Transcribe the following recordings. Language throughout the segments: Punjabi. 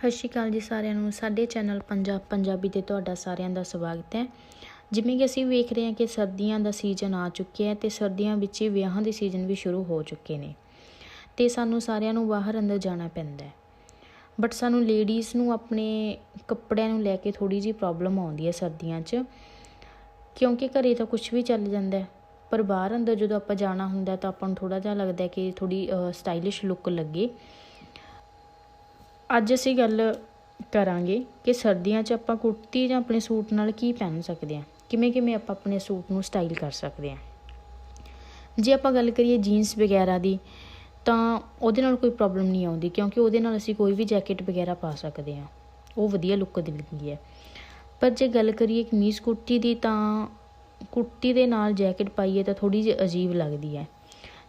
ਸਤਿ ਸ਼੍ਰੀ ਅਕਾਲ ਜੀ ਸਾਰਿਆਂ ਨੂੰ। ਸਾਡੇ ਚੈਨਲ ਪੰਜਾਬ ਪੰਜਾਬੀ ਤੇ ਤੁਹਾਡਾ ਸਾਰਿਆਂ ਦਾ ਸਵਾਗਤ ਹੈ। ਜਿਵੇਂ ਕਿ ਅਸੀਂ ਵੇਖ ਰਹੇ ਹਾਂ ਕਿ ਸਰਦੀਆਂ ਦਾ ਸੀਜ਼ਨ ਆ ਚੁੱਕਿਆ ਹੈ ਤੇ ਸਰਦੀਆਂ ਵਿੱਚ ਹੀ ਵਿਆਹਾਂ ਦੇ ਸੀਜ਼ਨ ਵੀ ਸ਼ੁਰੂ ਹੋ ਚੁੱਕੇ ਨੇ। ਤੇ ਸਾਨੂੰ ਸਾਰਿਆਂ ਨੂੰ ਬਾਹਰ ਅੰਦਰ ਜਾਣਾ ਪੈਂਦਾ ਹੈ। ਬਟ ਸਾਨੂੰ ਲੇਡੀਜ਼ ਨੂੰ ਆਪਣੇ ਕੱਪੜਿਆਂ ਨੂੰ ਲੈ ਕੇ ਥੋੜੀ ਜੀ ਪ੍ਰੋਬਲਮ ਆਉਂਦੀ ਹੈ ਸਰਦੀਆਂ 'ਚ। ਕਿਉਂਕਿ ਘਰੇ ਤਾਂ ਕੁਝ ਵੀ ਚੱਲ ਜਾਂਦਾ ਹੈ। ਪਰ ਬਾਹਰ ਅੰਦਰ ਜਦੋਂ ਆਪਾਂ ਜਾਣਾ ਹੁੰਦਾ ਤਾਂ ਆਪਾਂ ਨੂੰ ਥੋੜਾ ਜਿਹਾ ਲੱਗਦਾ ਕਿ ਥੋੜੀ ਸਟਾਈਲਿਸ਼ ਲੁੱਕ ਲੱਗੇ। ਅੱਜ ਅਸੀਂ ਗੱਲ ਕਰਾਂਗੇ ਕਿ ਸਰਦੀਆਂ 'ਚ ਆਪਾਂ ਕੁੜਤੀ ਜਾਂ ਆਪਣੇ ਸੂਟ ਨਾਲ ਕੀ ਪਹਿਨ ਸਕਦੇ ਹਾਂ, ਕਿਵੇਂ ਕਿਵੇਂ ਆਪਾਂ ਆਪਣੇ ਸੂਟ ਨੂੰ ਸਟਾਈਲ ਕਰ ਸਕਦੇ ਹਾਂ। ਜੇ ਆਪਾਂ ਗੱਲ ਕਰੀਏ ਜੀਨਸ ਵਗੈਰਾ ਦੀ, ਤਾਂ ਉਹਦੇ ਨਾਲ ਕੋਈ ਪ੍ਰੋਬਲਮ ਨਹੀਂ ਆਉਂਦੀ, ਕਿਉਂਕਿ ਉਹਦੇ ਨਾਲ ਅਸੀਂ ਕੋਈ ਵੀ ਜੈਕਟ ਵਗੈਰਾ ਪਾ ਸਕਦੇ ਹਾਂ। ਉਹ ਵਧੀਆ ਲੁੱਕ ਦਿੰਦੀ ਹੈ। ਪਰ ਜੇ ਗੱਲ ਕਰੀਏ ਕਮੀਜ਼ ਕੁੜਤੀ ਦੀ, ਤਾਂ ਕੁੜਤੀ ਦੇ ਨਾਲ ਜੈਕਟ ਪਾਈਏ ਤਾਂ ਥੋੜੀ ਜਿਹੀ ਅਜੀਬ ਲੱਗਦੀ ਹੈ।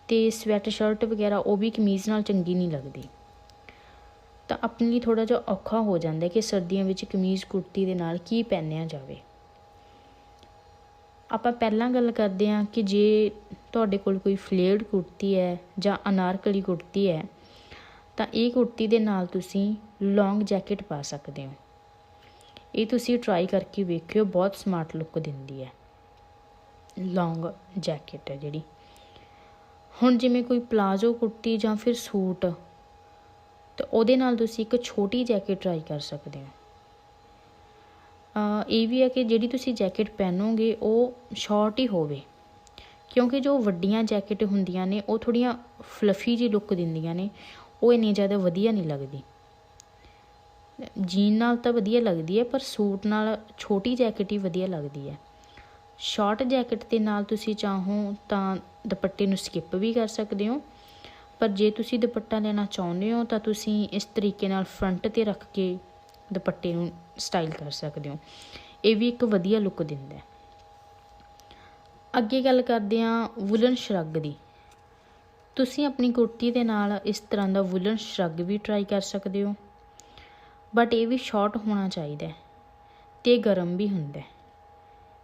ਤੇ ਸਵੈਟਰ ਸ਼ਰਟ ਵਗੈਰਾ, ਉਹ ਵੀ ਕਮੀਜ਼ ਨਾਲ ਚੰਗੀ ਨਹੀਂ ਲੱਗਦੀ। ਤਾਂ ਆਪਣੇ ਲਈ ਥੋੜਾ ਜਿਹਾ ਔਖਾ ਹੋ ਜਾਂਦਾ ਕਿ ਸਰਦੀਆਂ ਵਿੱਚ ਕਮੀਜ਼ ਕੁੜਤੀ ਦੇ ਨਾਲ ਕੀ ਪਹਿਨਿਆ ਜਾਵੇ। ਆਪਾਂ ਪਹਿਲਾਂ ਗੱਲ ਕਰਦੇ ਹਾਂ ਕਿ ਜੇ ਤੁਹਾਡੇ ਕੋਲ ਕੋਈ ਫਲੇਅਰਡ ਕੁੜਤੀ ਹੈ ਜਾਂ ਅਨਾਰਕਲੀ ਕੁੜਤੀ ਹੈ, ਤਾਂ ਇਹ ਕੁੜਤੀ ਦੇ ਨਾਲ ਤੁਸੀਂ ਲੌਂਗ ਜੈਕਟ ਪਾ ਸਕਦੇ ਹੋ। ਇਹ ਤੁਸੀਂ ਟਰਾਈ ਕਰਕੇ ਵੇਖਿਓ, ਬਹੁਤ ਸਮਾਰਟ ਲੁੱਕ ਦਿੰਦੀ ਹੈ। ਲੌਂਗ ਜੈਕਟ ਹੈ ਜਿਹੜੀ। ਹੁਣ ਜਿਵੇਂ ਕੋਈ ਪਲਾਜ਼ੋ ਕੁੜਤੀ ਜਾਂ ਫਿਰ ਸੂਟ ਤਾਂ ਉਹਦੇ ਨਾਲ ਤੁਸੀਂ ਇੱਕ ਛੋਟੀ ਜੈਕਟ ਟਰਾਈ ਕਰ ਸਕਦੇ ਹੋ। ਇਹ ਵੀ ਹੈ ਕਿ ਜਿਹੜੀ ਤੁਸੀਂ ਜੈਕਟ ਪਹਿਨੋਗੇ, ਉਹ ਸ਼ਾਰਟ ਹੀ ਹੋਵੇ। ਕਿਉਂਕਿ ਜੋ ਵੱਡੀਆਂ ਜੈਕਟ ਹੁੰਦੀਆਂ ਨੇ, ਉਹ ਥੋੜੀਆਂ ਫਲਫੀ ਜੀ ਲੁੱਕ ਦਿੰਦੀਆਂ ਨੇ, ਉਹ ਇੰਨੀ ਜ਼ਿਆਦਾ ਵਧੀਆ ਨਹੀਂ ਲੱਗਦੀ। ਜੀਨ ਨਾਲ ਤਾਂ ਵਧੀਆ ਲੱਗਦੀ ਹੈ, ਪਰ ਸੂਟ ਨਾਲ ਛੋਟੀ ਜੈਕਟ ਹੀ ਵਧੀਆ ਲੱਗਦੀ ਹੈ। ਸ਼ਾਰਟ ਜੈਕਟ ਦੇ ਨਾਲ ਤੁਸੀਂ ਚਾਹੋ ਤਾਂ ਦੁਪੱਟੇ ਨੂੰ ਸਕਿਪ ਵੀ ਕਰ ਸਕਦੇ ਹੋ। ਪਰ ਜੇ ਤੁਸੀਂ ਦੁਪੱਟਾ ਲੈਣਾ ਚਾਹੁੰਦੇ ਹੋ, ਤਾਂ ਤੁਸੀਂ ਇਸ ਤਰੀਕੇ ਨਾਲ ਫਰੰਟ ਤੇ ਰੱਖ ਕੇ ਦੁਪੱਟੇ ਨੂੰ ਸਟਾਈਲ ਕਰ ਸਕਦੇ ਹੋ। ਇਹ ਵੀ ਇੱਕ ਵਧੀਆ ਲੁੱਕ ਦਿੰਦਾ ਹੈ। ਅੱਗੇ ਗੱਲ ਕਰਦੇ ਹਾਂ ਵੁਲਨ ਸ਼ਰੱਗ ਦੀ। ਤੁਸੀਂ ਆਪਣੀ ਕੁੜਤੀ ਦੇ ਨਾਲ ਇਸ ਤਰ੍ਹਾਂ ਦਾ ਵੁਲਨ ਸ਼ਰੱਗ ਵੀ ਟਰਾਈ ਕਰ ਸਕਦੇ ਹੋ। ਬਟ ਇਹ ਵੀ ਸ਼ਾਰਟ ਹੋਣਾ ਚਾਹੀਦਾ ਹੈ ਤੇ ਗਰਮ ਵੀ ਹੁੰਦਾ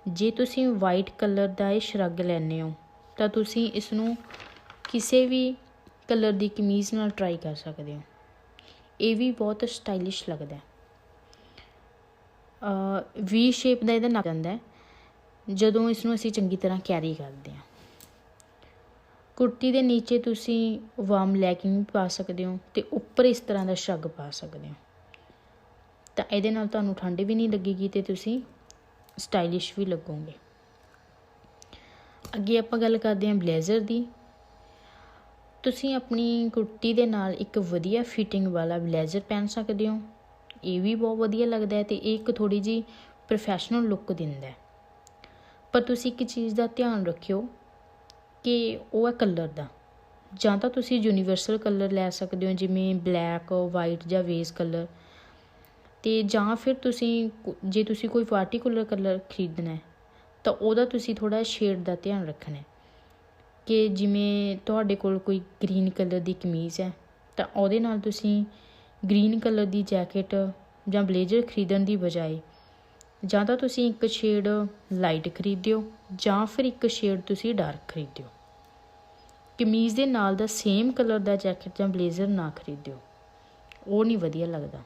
ਜੇ ਤੁਸੀਂ ਵਾਈਟ ਕਲਰ ਦਾ ਇਹ ਸਰੱਗ ਲੈਣੇ ਹੋ, ਤਾਂ ਤੁਸੀਂ ਇਸ ਨੂੰ ਕਿਸੇ ਵੀ ਕਲਰ ਦੀ ਕਮੀਜ਼ ਨਾਲ ਟਰਾਈ ਕਰ ਸਕਦੇ ਹੋ। ਇਹ ਵੀ ਬਹੁਤ ਸਟਾਈਲਿਸ਼ ਲੱਗਦਾ ਹੈ। ਵੀ ਸ਼ੇਪ ਦਾ ਇਹਦਾ ਨੱਕ ਜਾਂਦਾ ਹੈ। ਜਦੋਂ ਇਸ ਨੂੰ ਅਸੀਂ ਚੰਗੀ ਤਰ੍ਹਾਂ ਕੈਰੀ ਕਰਦੇ ਹਾਂ। ਕੁੜਤੀ ਦੇ ਨੀਚੇ ਤੁਸੀਂ ਵਾਰਮ ਲੈਗਿੰਗ ਪਾ ਸਕਦੇ ਹੋ ਤੇ ਉੱਪਰ ਇਸ ਤਰ੍ਹਾਂ ਦਾ ਸ਼ੱਗ ਪਾ ਸਕਦੇ ਹੋ। ਤਾਂ ਇਹਦੇ ਨਾਲ ਤੁਹਾਨੂੰ ਠੰਡ ਵੀ ਨਹੀਂ ਲੱਗੇਗੀ ਤੇ ਤੁਸੀਂ ਸਟਾਈਲਿਸ਼ ਵੀ ਲੱਗੋਗੇ। ਅੱਗੇ ਆਪਾਂ ਗੱਲ ਕਰਦੇ ਹਾਂ ਬਲੇਜ਼ਰ ਦੀ। ਤੁਸੀਂ ਆਪਣੀ ਕੁੜਤੀ ਦੇ ਨਾਲ ਇੱਕ ਵਧੀਆ ਫਿਟਿੰਗ ਵਾਲਾ ਬਲੇਜ਼ਰ ਪਹਿਨ ਸਕਦੇ ਹੋ। ਇਹ ਵੀ ਬਹੁਤ ਵਧੀਆ ਲੱਗਦਾ ਹੈ ਤੇ ਇਹ ਇੱਕ ਥੋੜੀ ਜੀ ਪ੍ਰੋਫੈਸ਼ਨਲ ਲੁੱਕ ਦਿੰਦਾ ਹੈ। ਪਰ ਤੁਸੀਂ ਇੱਕ ਚੀਜ਼ ਦਾ ਧਿਆਨ ਰੱਖਿਓ ਕਿ ਉਹ ਹੈ ਕਲਰ ਦਾ। ਜਾਂ ਤਾਂ ਤੁਸੀਂ ਯੂਨੀਵਰਸਲ ਕਲਰ ਲੈ ਸਕਦੇ ਹੋ, ਜਿਵੇਂ ਬਲੈਕ ਵਾਈਟ ਜਾਂ ਵੇਸ ਕਲਰ ਤੇ ਜਾਂ ਫਿਰ ਤੁਸੀਂ ਜੇ ਤੁਸੀਂ ਕੋਈ ਪਾਰਟਿਕੂਲਰ ਕਲਰ ਖਰੀਦਣਾ ਹੈ, ਤਾਂ ਉਹਦਾ ਤੁਸੀਂ ਥੋੜਾ ਸ਼ੇਡ ਦਾ ਧਿਆਨ ਰੱਖਣਾ ਹੈ। ਕਿ ਜਿਵੇਂ ਤੁਹਾਡੇ ਕੋਲ ਕੋਈ ਗ੍ਰੀਨ ਕਲਰ ਦੀ ਕਮੀਜ਼ ਹੈ, ਤਾਂ ਉਹਦੇ ਨਾਲ ਤੁਸੀਂ ਗ੍ਰੀਨ ਕਲਰ ਦੀ ਜੈਕਟ ਜਾਂ ਬਲੇਜ਼ਰ ਖਰੀਦਣ ਦੀ ਬਜਾਏ ਜਾਂ ਤਾਂ ਤੁਸੀਂ ਇੱਕ ਸ਼ੇਡ ਲਾਈਟ ਖਰੀਦਿਓ ਜਾਂ ਫਿਰ ਇੱਕ ਸ਼ੇਡ ਤੁਸੀਂ ਡਾਰਕ ਖਰੀਦਿਓ। ਕਮੀਜ਼ ਦੇ ਨਾਲ ਦਾ ਸੇਮ ਕਲਰ ਦਾ ਜੈਕਟ ਜਾਂ ਬਲੇਜ਼ਰ ਨਾ ਖਰੀਦਿਓ। ਉਹ ਨਹੀਂ ਵਧੀਆ ਲੱਗਦਾ।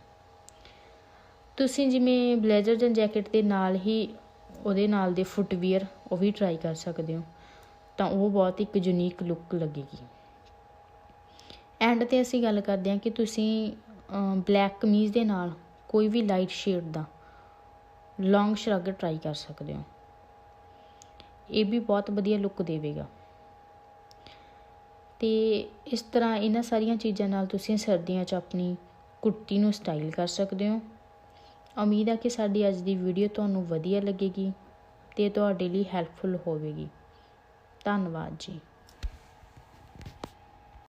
ਤੁਸੀਂ ਜਿਵੇਂ ਬਲੇਜ਼ਰ ਜਾਂ ਜੈਕਟ ਦੇ ਨਾਲ ਹੀ ਉਹਦੇ ਨਾਲ ਦੇ ਫੁੱਟਵੀਅਰ ਉਹ ਵੀ ਟਰਾਈ ਕਰ ਸਕਦੇ ਹੋ। ਤਾਂ ਉਹ ਬਹੁਤ ਇੱਕ ਯੂਨੀਕ ਲੁੱਕ ਲੱਗੇਗੀ। ਐਂਡ ਤੇ ਅਸੀਂ ਗੱਲ ਕਰਦੇ ਹਾਂ ਕਿ ਤੁਸੀਂ ਬਲੈਕ ਕਮੀਜ਼ ਦੇ ਨਾਲ ਕੋਈ ਵੀ ਲਾਈਟ ਸ਼ੇਡ ਦਾ ਲੌਂਗ ਸ਼ਰਗ ਟਰਾਈ ਕਰ ਸਕਦੇ ਹੋ। ਇਹ ਵੀ ਬਹੁਤ ਵਧੀਆ ਲੁੱਕ ਦੇਵੇਗਾ। ਤੇ ਇਸ ਤਰ੍ਹਾਂ ਇਹਨਾਂ ਸਾਰੀਆਂ ਚੀਜ਼ਾਂ ਨਾਲ ਤੁਸੀਂ ਸਰਦੀਆਂ 'ਚ ਆਪਣੀ ਕੁੜਤੀ ਨੂੰ ਸਟਾਈਲ ਕਰ ਸਕਦੇ ਹੋ। ਉਮੀਦ ਹੈ ਕਿ ਸਾਡੀ ਅੱਜ ਦੀ ਵੀਡੀਓ ਤੁਹਾਨੂੰ ਵਧੀਆ ਲੱਗੇਗੀ ਤੇ ਤੁਹਾਡੇ ਲਈ ਹੈਲਪਫੁਲ ਹੋਵੇਗੀ। ਧੰਨਵਾਦ ਜੀ।